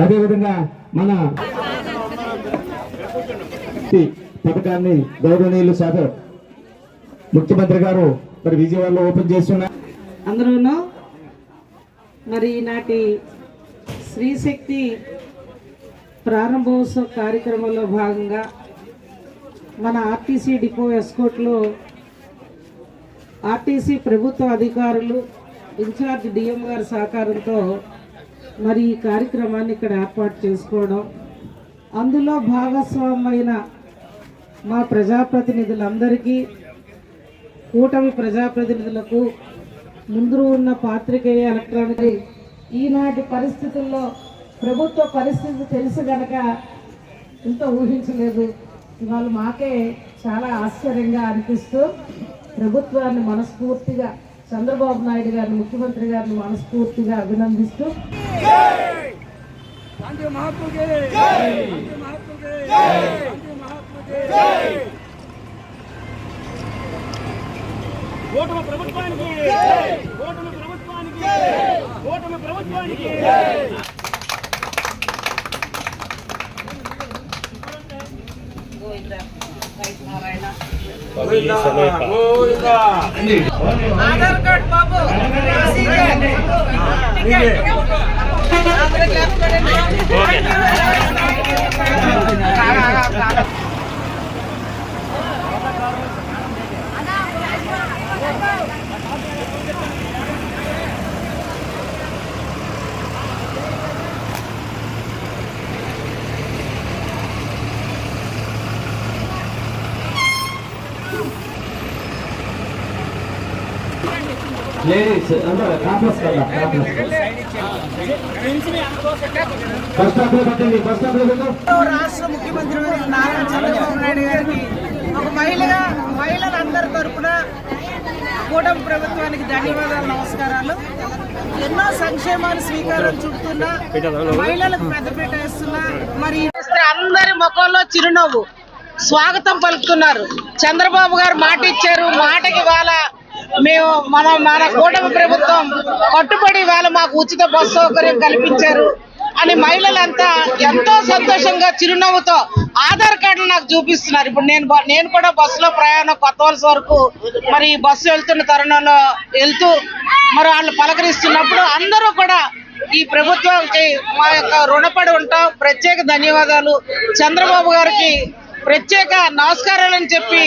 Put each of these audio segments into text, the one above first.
అదేవిధంగా మన పథకాన్ని గౌరవనీయులు శాఖ ముఖ్యమంత్రి గారు మరి విజయవాడలో ఓపెన్ చేస్తున్నారు. అందులోనూ మరి ఈనాటి స్త్రీశక్తి ప్రారంభోత్సవ కార్యక్రమంలో భాగంగా మన ఆర్టీసీ డిపో ఎస్కోట్లో ఆర్టీసీ ప్రభుత్వ అధికారులు ఇన్ఛార్జ్ డిఎం గారి సహకారంతో మరి ఈ కార్యక్రమాన్ని ఇక్కడ ఏర్పాటు చేసుకోవడం. అందులో భాగస్వామైన మా ప్రజాప్రతినిధులందరికీ కూటమి ప్రజాప్రతినిధులకు ముందు ఉన్న పాత్రికేయ ఎలక్ట్రానిక్ ఈనాటి పరిస్థితుల్లో ప్రభుత్వ పరిస్థితి తెలుసు గనక ఇంత ఊహించలేదు. ఇవాళ మాకే చాలా ఆశ్చర్యంగా అనిపిస్తూ ప్రభుత్వాన్ని మనస్ఫూర్తిగా చంద్రబాబు నాయుడు గారిని ముఖ్యమంత్రి గారిని మనస్ఫూర్తిగా అభినందిస్తూ ఓటమి ప్రభుత్వానికి ఓటమి ప్రభుత్వానికి ఓటమి ప్రభుత్వానికి. आधार कार्ड बाबू లేడీస్ అంటే కాంప్లెక్స్ కదా స్టాప్లో పెట్టండి బస్ స్టాప్లో పెట్టండి రాష్ట్ర ముఖ్యమంత్రి నారా చంద్రబాబు నాయుడు గారికి ఒక మహిళగా మహిళలందరి తరపున కూటమి ప్రభుత్వానికి ధన్యవాదాలు నమస్కారాలు. ఎన్నో సంక్షేమాలు స్వీకారం చుడుతున్నా మహిళలకు పెద్దపీట వేస్తున్నా మరి అందరి ముఖంలో చిరునవ్వు స్వాగతం పలుకుతున్నారు. చంద్రబాబు గారు మాట ఇచ్చారు మాటకి వాళ్ళ మేము మన మన కూటమి ప్రభుత్వం కట్టుబడి వేళ మాకు ఉచిత బస్సు సౌకర్యం కల్పించారు అని మహిళలంతా ఎంతో సంతోషంగా చిరునవ్వుతో ఆధార్ కార్డులు నాకు చూపిస్తున్నారు. ఇప్పుడు నేను బ- నేను కూడా బస్సులో ప్రయాణం కొత్త వలస వరకు మరి ఈ బస్సు వెళ్తున్న తరుణంలో వెళ్తూ మరి వాళ్ళు పలకరిస్తున్నప్పుడు అందరూ కూడా ఈ ప్రభుత్వానికి మా యొక్క రుణపడి ఉంటాం. ప్రత్యేక ధన్యవాదాలు. చంద్రబాబు గారికి ప్రత్యేక నమస్కారాలని చెప్పి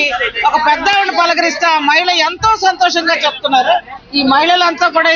ఒక పెద్ద పలకరిస్తా ఆ మహిళ ఎంతో సంతోషంగా చెప్తున్నారు. ఈ మహిళలంతా కూడా